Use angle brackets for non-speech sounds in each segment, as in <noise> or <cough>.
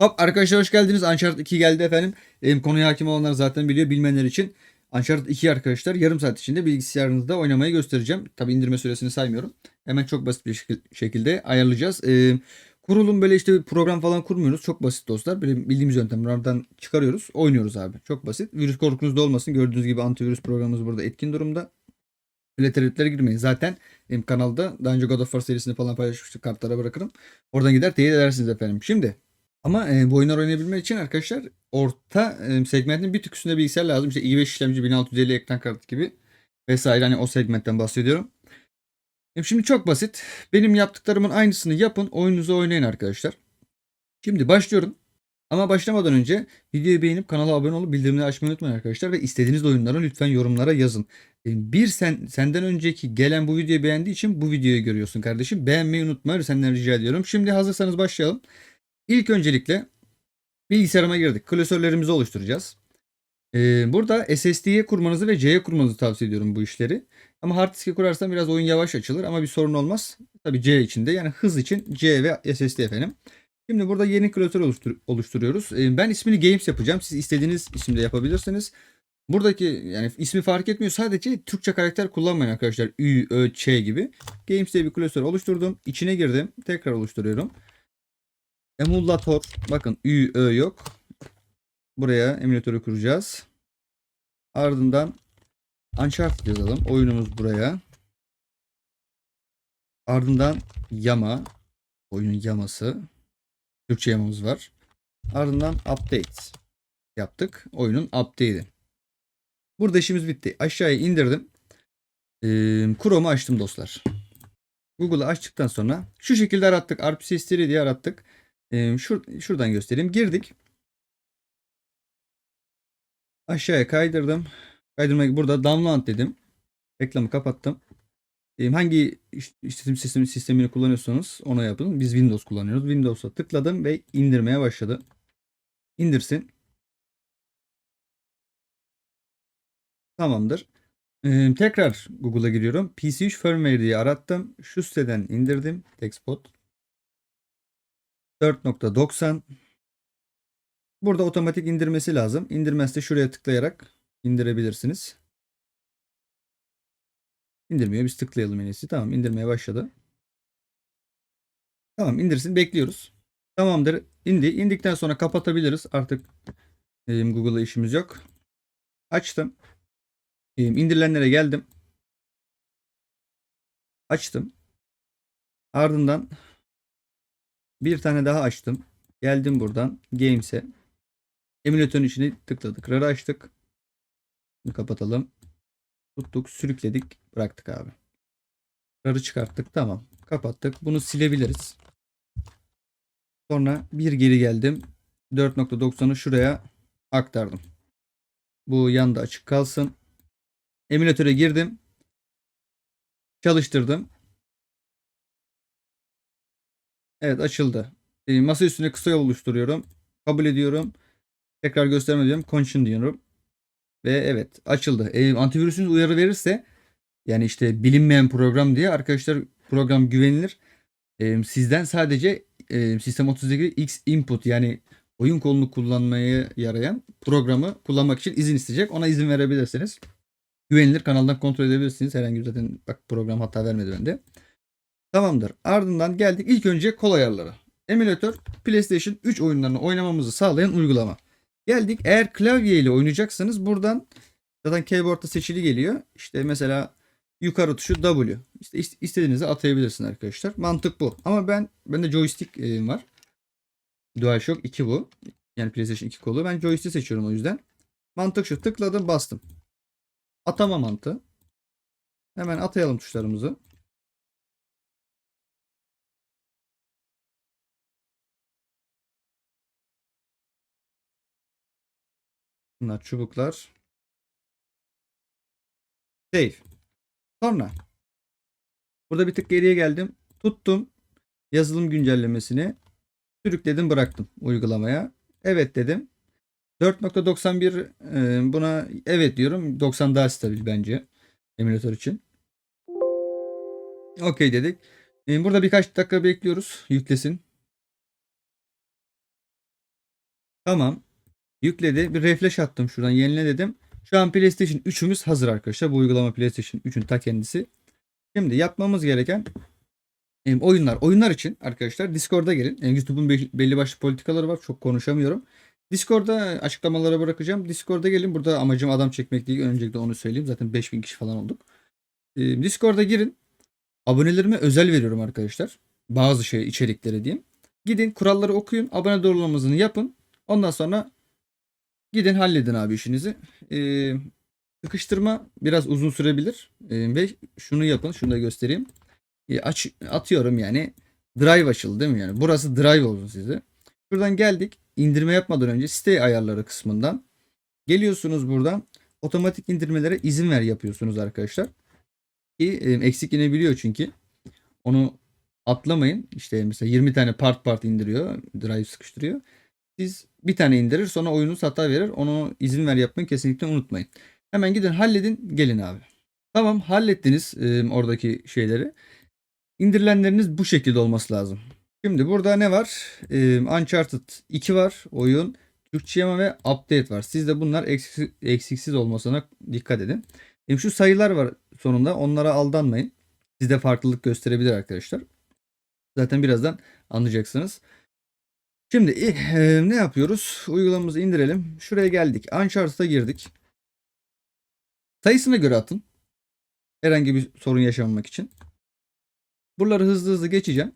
Hop arkadaşlar hoş geldiniz. Uncharted 2 geldi efendim. Benim konuya hakim olanlar zaten biliyor. Bilmeyenler için Uncharted 2 arkadaşlar yarım saat içinde bilgisayarınızda oynamayı göstereceğim. Tabi indirme süresini saymıyorum. Hemen çok basit bir şekil- şekilde ayarlayacağız. Ee, kurulum böyle işte bir program falan kurmuyoruz. Çok basit dostlar. Böyle bildiğimiz yöntemlerden çıkarıyoruz. Oynuyoruz abi. Çok basit. Virüs korkunuz da olmasın. Gördüğünüz gibi antivirüs programımız burada etkin durumda. Öyle tereddütlere girmeyin. Zaten benim kanalda daha önce God of War serisini falan paylaşmıştık. Kartlara bırakırım. Oradan gider teyit edersiniz efendim. Şimdi ama e, bu oyunlar oynayabilmek için arkadaşlar orta e, segmentin bir tık üstünde bilgisayar lazım. İşte i5 işlemci 1650 ekran kartı gibi vesaire hani o segmentten bahsediyorum. E, Şimdi çok basit. Benim yaptıklarımın aynısını yapın. Oyununuzu oynayın arkadaşlar. Şimdi başlıyorum. Ama başlamadan önce videoyu beğenip kanala abone olup bildirimleri açmayı unutmayın arkadaşlar. Ve istediğiniz oyunları lütfen yorumlara yazın. E, Bir sen senden önceki gelen bu videoyu beğendiği için bu videoyu görüyorsun kardeşim. Beğenmeyi unutma. Senden rica ediyorum. Şimdi hazırsanız başlayalım. İlk öncelikle bilgisayarıma girdik. Klasörlerimizi oluşturacağız. Ee, burada SSD'ye kurmanızı ve C'ye kurmanızı tavsiye ediyorum bu işleri. Ama hard diske kurarsan biraz oyun yavaş açılır ama bir sorun olmaz. Tabii C içinde yani hız için C ve SSD efendim. Şimdi burada yeni klasör oluştur- oluşturuyoruz. Ee, ben ismini Games yapacağım. Siz istediğiniz isimde yapabilirsiniz. Buradaki yani ismi fark etmiyor. Sadece Türkçe karakter kullanmayın arkadaşlar. Ü, Ö, Ç gibi. Games diye bir klasör oluşturdum. İçine girdim. Tekrar oluşturuyorum. Emulator. Bakın Ü, Ö yok. Buraya emülatörü kuracağız. Ardından Uncharted yazalım. Oyunumuz buraya. Ardından Yama. Oyunun yaması. Türkçe yamamız var. Ardından Update yaptık. Oyunun update'i. Burada işimiz bitti. Aşağıya indirdim. Ee, Chrome'u açtım dostlar. Google'ı açtıktan sonra şu şekilde arattık. RPC History diye arattık. Şur şuradan göstereyim. Girdik. Aşağıya kaydırdım. Kaydırmayı burada download dedim. Reklamı kapattım. Hangi iş- işletim sistemi sistemini kullanıyorsanız ona yapın. Biz Windows kullanıyoruz. Windows'a tıkladım ve indirmeye başladı. İndirsin. Tamamdır. Ee, tekrar Google'a giriyorum. PC3 firmware diye arattım. Şu siteden indirdim. Textbot. 4.90 Burada otomatik indirmesi lazım. İndirmezse şuraya tıklayarak indirebilirsiniz. İndirmiyor. Biz tıklayalım en iyisi. Tamam indirmeye başladı. Tamam indirsin. Bekliyoruz. Tamamdır. İndi. İndikten sonra kapatabiliriz. Artık Google'la işimiz yok. Açtım. İndirilenlere geldim. Açtım. Ardından bir tane daha açtım. Geldim buradan Games'e. Emülatörün içine tıkladık. RAR'ı açtık. Bunu kapatalım. Tuttuk, sürükledik, bıraktık abi. RAR'ı çıkarttık. Tamam. Kapattık. Bunu silebiliriz. Sonra bir geri geldim. 4.90'ı şuraya aktardım. Bu yanda açık kalsın. Emülatöre girdim. Çalıştırdım. Evet açıldı. E, masa üstüne kısa yol oluşturuyorum. Kabul ediyorum. Tekrar gösterme diyorum. Continue diyorum. Ve evet açıldı. E, antivirüsünüz uyarı verirse yani işte bilinmeyen program diye arkadaşlar program güvenilir. E, sizden sadece e, Sistem 32 X input yani oyun kolunu kullanmaya yarayan programı kullanmak için izin isteyecek. Ona izin verebilirsiniz. Güvenilir kanaldan kontrol edebilirsiniz. Herhangi bir zaten bak program hata vermedi bende. Tamamdır. Ardından geldik ilk önce kol ayarları. Emülatör PlayStation 3 oyunlarını oynamamızı sağlayan uygulama. Geldik. Eğer klavye ile oynayacaksanız buradan zaten keyboardda seçili geliyor. İşte mesela yukarı tuşu W. İşte ist- istediğinizi atayabilirsin arkadaşlar. Mantık bu. Ama ben bende joystick e, var. DualShock 2 bu. Yani PlayStation 2 kolu. Ben joystick seçiyorum o yüzden. Mantık şu. Tıkladım bastım. Atama mantığı. Hemen atayalım tuşlarımızı. Bunlar çubuklar. Save. Sonra burada bir tık geriye geldim. Tuttum yazılım güncellemesini. Sürükledim bıraktım uygulamaya. Evet dedim. 4.91 e, buna evet diyorum. 90 daha stabil bence emülatör için. Okey dedik. E, Burada birkaç dakika bekliyoruz. Yüklesin. Tamam. Yükledi. Bir refresh attım şuradan yenile dedim. Şu an PlayStation 3'ümüz hazır arkadaşlar. Bu uygulama PlayStation 3'ün ta kendisi. Şimdi yapmamız gereken oyunlar. Oyunlar için arkadaşlar Discord'a gelin. E, YouTube'un be- belli başlı politikaları var. Çok konuşamıyorum. Discord'da açıklamalara bırakacağım. Discord'a gelin. Burada amacım adam çekmek değil. Öncelikle onu söyleyeyim. Zaten 5000 kişi falan olduk. Discord'a girin. Abonelerime özel veriyorum arkadaşlar. Bazı şey içerikleri diyeyim. Gidin kuralları okuyun. Abone doğrulamasını yapın. Ondan sonra gidin halledin abi işinizi. Ee, sıkıştırma biraz uzun sürebilir. Ee, ve şunu yapın. Şunu da göstereyim. Ee, aç, atıyorum yani. Drive açıldı değil mi? Yani burası drive olsun size. Şuradan geldik. İndirme yapmadan önce site ayarları kısmından geliyorsunuz buradan. Otomatik indirmelere izin ver yapıyorsunuz arkadaşlar. Ki e, eksik inebiliyor çünkü. Onu atlamayın. İşte mesela 20 tane part part indiriyor. Drive sıkıştırıyor. Siz bir tane indirir sonra oyunuz hata verir. Onu izin ver yapmayı kesinlikle unutmayın. Hemen gidin halledin gelin abi. Tamam hallettiniz e, oradaki şeyleri. İndirilenleriniz bu şekilde olması lazım. Şimdi burada ne var? E, Uncharted 2 var oyun. Türkçe yama ve update var. Sizde bunlar eksiksiz, eksiksiz olmasına dikkat edin. E, şu sayılar var sonunda onlara aldanmayın. Sizde farklılık gösterebilir arkadaşlar. Zaten birazdan anlayacaksınız. Şimdi e, ne yapıyoruz? Uygulamamızı indirelim. Şuraya geldik. Uncharted'a girdik. Sayısına göre atın. Herhangi bir sorun yaşamamak için. Buraları hızlı hızlı geçeceğim.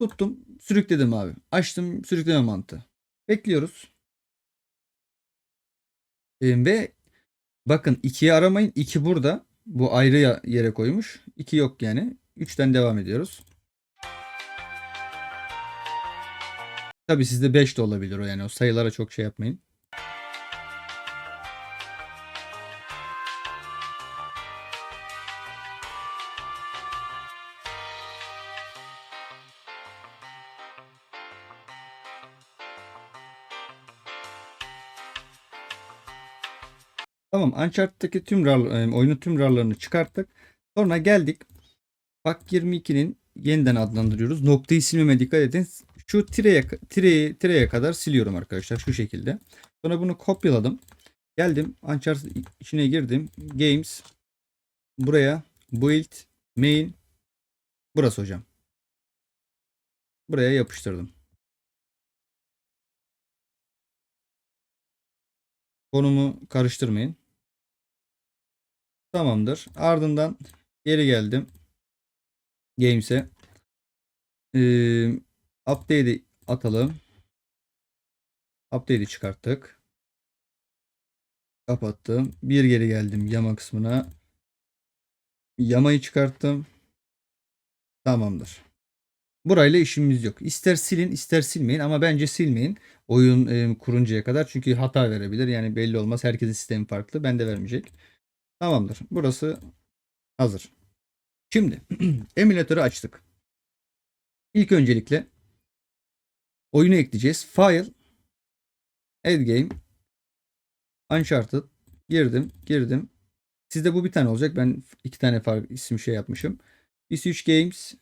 Tuttum. Sürükledim abi. Açtım sürükleme mantığı. Bekliyoruz. E, ve bakın 2'yi aramayın. 2 burada. Bu ayrı yere koymuş. 2 yok yani. 3'ten devam ediyoruz. Tabii sizde 5 de olabilir o yani. O sayılara çok şey yapmayın. Tamam Uncharted'daki tüm RAR, e, oyunun tüm RAR'larını çıkarttık. Sonra geldik. Bak 22'nin yeniden adlandırıyoruz. Noktayı silmeme dikkat edin. Şu tireye, tireye, tireye kadar siliyorum arkadaşlar şu şekilde. Sonra bunu kopyaladım. Geldim Uncharted içine girdim. Games buraya build main burası hocam. Buraya yapıştırdım. Konumu karıştırmayın. Tamamdır. Ardından geri geldim. Games'e. Ee, update'i atalım. Update'i çıkarttık. Kapattım. Bir geri geldim yama kısmına. Yamayı çıkarttım. Tamamdır. Burayla işimiz yok. İster silin ister silmeyin ama bence silmeyin. Oyun e, kuruncaya kadar çünkü hata verebilir. Yani belli olmaz. Herkesin sistemi farklı. Ben de vermeyecek. Tamamdır. Burası hazır. Şimdi <clears throat> emülatörü açtık. İlk öncelikle oyunu ekleyeceğiz. File Add Game Uncharted girdim girdim. Sizde bu bir tane olacak. Ben iki tane farklı isim şey yapmışım. PS3 Games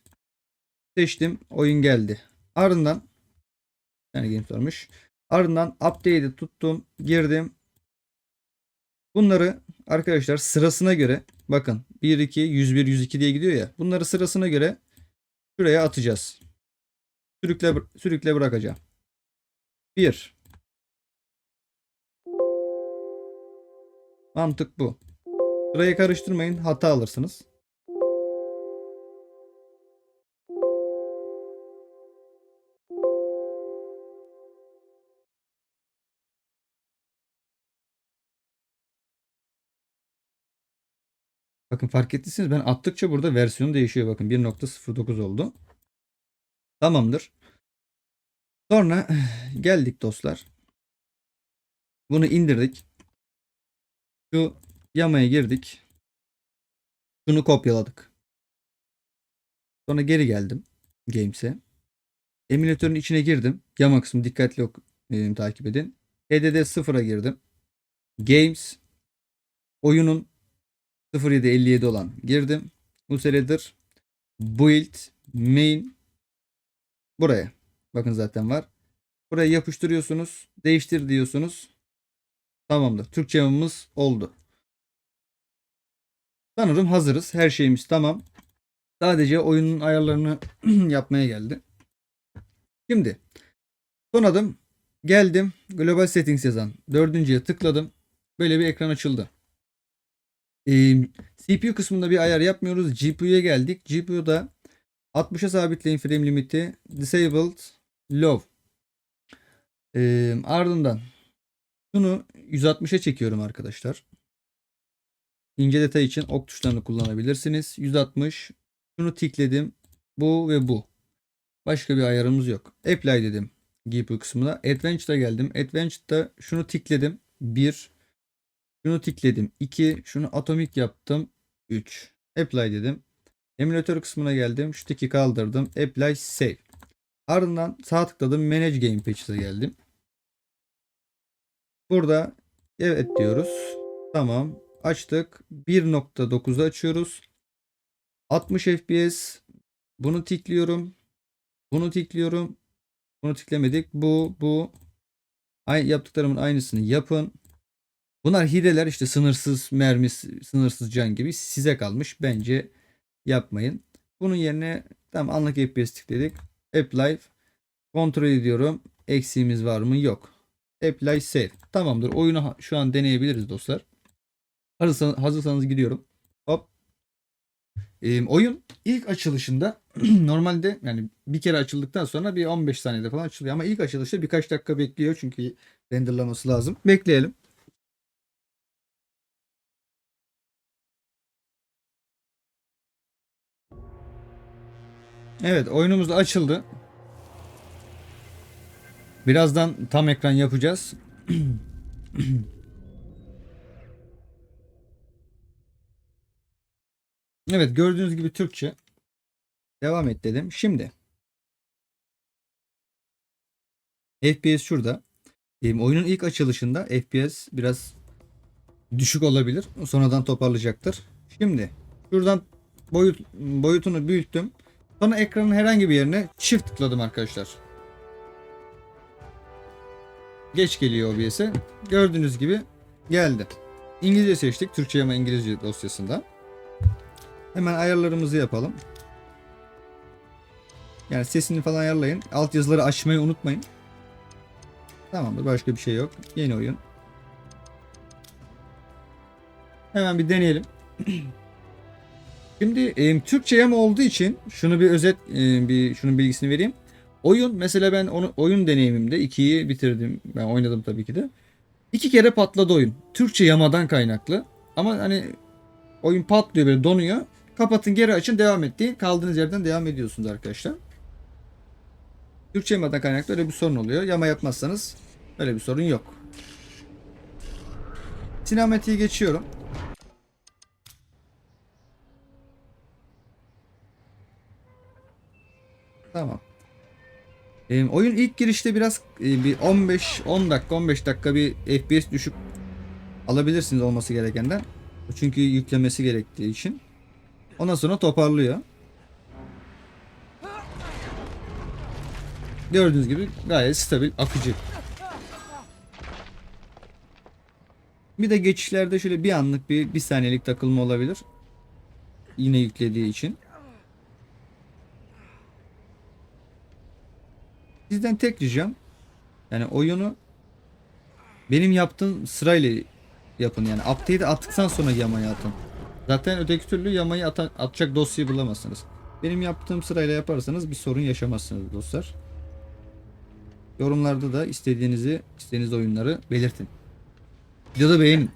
seçtim. Oyun geldi. Ardından yani game sormuş. Ardından update'i tuttum. Girdim. Bunları arkadaşlar sırasına göre bakın 1 2 101 102 diye gidiyor ya. Bunları sırasına göre şuraya atacağız. Sürükle sürükle bırakacağım. 1 Mantık bu. Sırayı karıştırmayın, hata alırsınız. Bakın fark ettiyseniz ben attıkça burada versiyon değişiyor. Bakın 1.09 oldu. Tamamdır. Sonra <sighs> geldik dostlar. Bunu indirdik. Şu yamaya girdik. Şunu kopyaladık. Sonra geri geldim Games'e. Emülatörün içine girdim. Yama kısmı dikkatli ok e, takip edin. HDD 0'a girdim. Games oyunun 0757 olan girdim. Useredir. Build main buraya. Bakın zaten var. Buraya yapıştırıyorsunuz. Değiştir diyorsunuz. Tamamdır. Türkçe yamımız oldu. Sanırım hazırız. Her şeyimiz tamam. Sadece oyunun ayarlarını <clears throat> yapmaya geldi. Şimdi son adım geldim. Global Settings yazan dördüncüye tıkladım. Böyle bir ekran açıldı. Ee, CPU kısmında bir ayar yapmıyoruz. GPU'ya geldik. GPU'da 60'a sabitleyin frame limiti. Disabled low. Ee, ardından şunu 160'a çekiyorum arkadaşlar. İnce detay için ok tuşlarını kullanabilirsiniz. 160. Şunu tikledim. Bu ve bu. Başka bir ayarımız yok. Apply dedim GPU kısmına. Advanced'a geldim. Advanced'da şunu tikledim. 1. Şunu tikledim. 2. Şunu atomik yaptım. 3. Apply dedim. Emülatör kısmına geldim. Şu tiki kaldırdım. Apply save. Ardından sağ tıkladım. Manage Game Patch'e geldim. Burada evet diyoruz. Tamam. Açtık. 1.9'u açıyoruz. 60 FPS. Bunu tikliyorum. Bunu tikliyorum. Bunu tiklemedik. Bu, bu. Aynı yaptıklarımın aynısını yapın. Bunlar hileler işte sınırsız mermi, sınırsız can gibi size kalmış. Bence yapmayın. Bunun yerine tam anlık FPS tikledik. Apply. Kontrol ediyorum. Eksiğimiz var mı? Yok. Apply save. Tamamdır. Oyunu şu an deneyebiliriz dostlar. Hazırsanız, hazırsanız gidiyorum. Hop. Ee, oyun ilk açılışında <clears throat> normalde yani bir kere açıldıktan sonra bir 15 saniyede falan açılıyor ama ilk açılışta birkaç dakika bekliyor çünkü renderlaması lazım. Bekleyelim. Evet oyunumuz da açıldı. Birazdan tam ekran yapacağız. <clears throat> Evet gördüğünüz gibi Türkçe. Devam et dedim. Şimdi FPS şurada. Oyunun ilk açılışında FPS biraz düşük olabilir. Sonradan toparlayacaktır. Şimdi şuradan boyut boyutunu büyüttüm. Sonra ekranın herhangi bir yerine çift tıkladım arkadaşlar. Geç geliyor OBS'e. Gördüğünüz gibi geldi. İngilizce seçtik. Türkçe ama İngilizce dosyasında. Hemen ayarlarımızı yapalım. Yani sesini falan ayarlayın. Alt yazıları açmayı unutmayın. Tamamdır. Başka bir şey yok. Yeni oyun. Hemen bir deneyelim. <clears throat> Şimdi e, Türkçe yama olduğu için şunu bir özet e, bir şunun bilgisini vereyim. Oyun mesela ben onu oyun deneyimimde 2'yi bitirdim. Ben oynadım tabii ki de. İki kere patladı oyun. Türkçe yamadan kaynaklı. Ama hani oyun patlıyor böyle donuyor. Kapatın geri açın devam ettiği kaldığınız yerden devam ediyorsunuz arkadaşlar. Türkçe yamadan kaynaklı öyle bir sorun oluyor. Yama yapmazsanız öyle bir sorun yok. Sinematiği geçiyorum. Ee, oyun ilk girişte biraz e, bir 15 10 dakika 15 dakika bir FPS düşük alabilirsiniz olması gerekenden. Çünkü yüklemesi gerektiği için. Ondan sonra toparlıyor. Gördüğünüz gibi gayet stabil, akıcı. Bir de geçişlerde şöyle bir anlık bir, bir saniyelik takılma olabilir. Yine yüklediği için. Sizden tek ricam yani oyunu benim yaptığım sırayla yapın yani update'i attıktan sonra yamayı atın. Zaten öteki türlü yamayı ata- atacak dosyayı bulamazsınız. Benim yaptığım sırayla yaparsanız bir sorun yaşamazsınız dostlar. Yorumlarda da istediğinizi, istediğiniz oyunları belirtin. Videoda beğenin.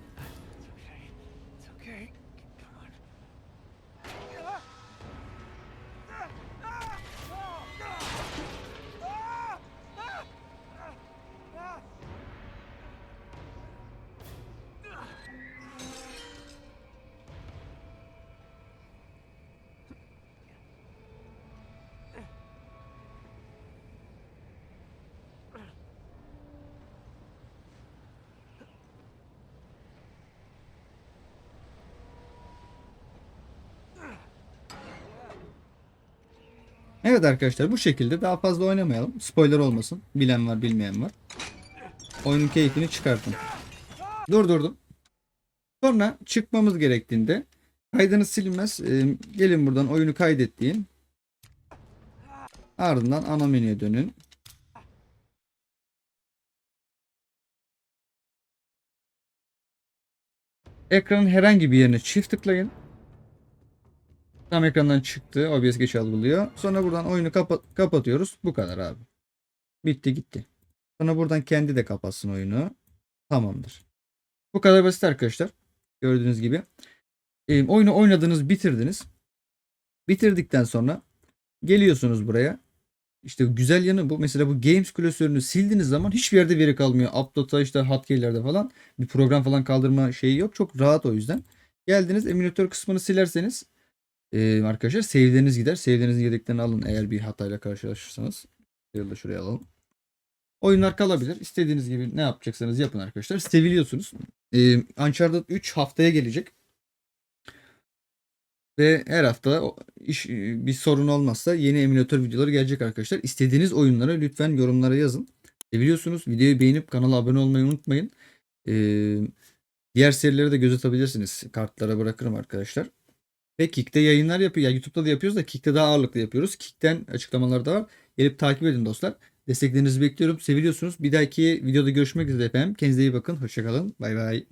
Evet arkadaşlar bu şekilde daha fazla oynamayalım. Spoiler olmasın. Bilen var bilmeyen var. Oyunun keyfini çıkartın. Durdurdum. Sonra çıkmamız gerektiğinde kaydınız silinmez. Ee, gelin buradan oyunu kaydet. Ardından ana menüye dönün. Ekranın herhangi bir yerine çift tıklayın. Tam ekrandan çıktı. OBS geç algılıyor. Sonra buradan oyunu kapa- kapatıyoruz. Bu kadar abi. Bitti gitti. Sonra buradan kendi de kapatsın oyunu. Tamamdır. Bu kadar basit arkadaşlar. Gördüğünüz gibi. Ee, oyunu oynadınız, bitirdiniz. Bitirdikten sonra geliyorsunuz buraya. İşte güzel yanı bu. Mesela bu Games klasörünü sildiğiniz zaman hiçbir yerde veri kalmıyor. Upload'a işte hotkey'lerde falan bir program falan kaldırma şeyi yok. Çok rahat o yüzden. Geldiniz emülatör kısmını silerseniz ee, arkadaşlar save'leriniz gider. Save'lerinizin yedeklerini alın eğer bir hatayla karşılaşırsanız. Şöyle de şuraya alalım. Oyunlar kalabilir. İstediğiniz gibi ne yapacaksanız yapın arkadaşlar. Seviliyorsunuz. Ee, Uncharted 3 haftaya gelecek. Ve her hafta iş, bir sorun olmazsa yeni emülatör videoları gelecek arkadaşlar. İstediğiniz oyunları lütfen yorumlara yazın. Seviliyorsunuz. Videoyu beğenip kanala abone olmayı unutmayın. Ee, diğer serileri de göz atabilirsiniz. Kartlara bırakırım arkadaşlar. Ve Kick'te yayınlar yapıyor. Ya YouTube'da da yapıyoruz da Kick'te daha ağırlıklı yapıyoruz. Kick'ten açıklamalar da var. Gelip takip edin dostlar. Desteklerinizi bekliyorum. Seviliyorsunuz. Bir dahaki videoda görüşmek üzere efendim. Kendinize iyi bakın. Hoşçakalın. Bay bay.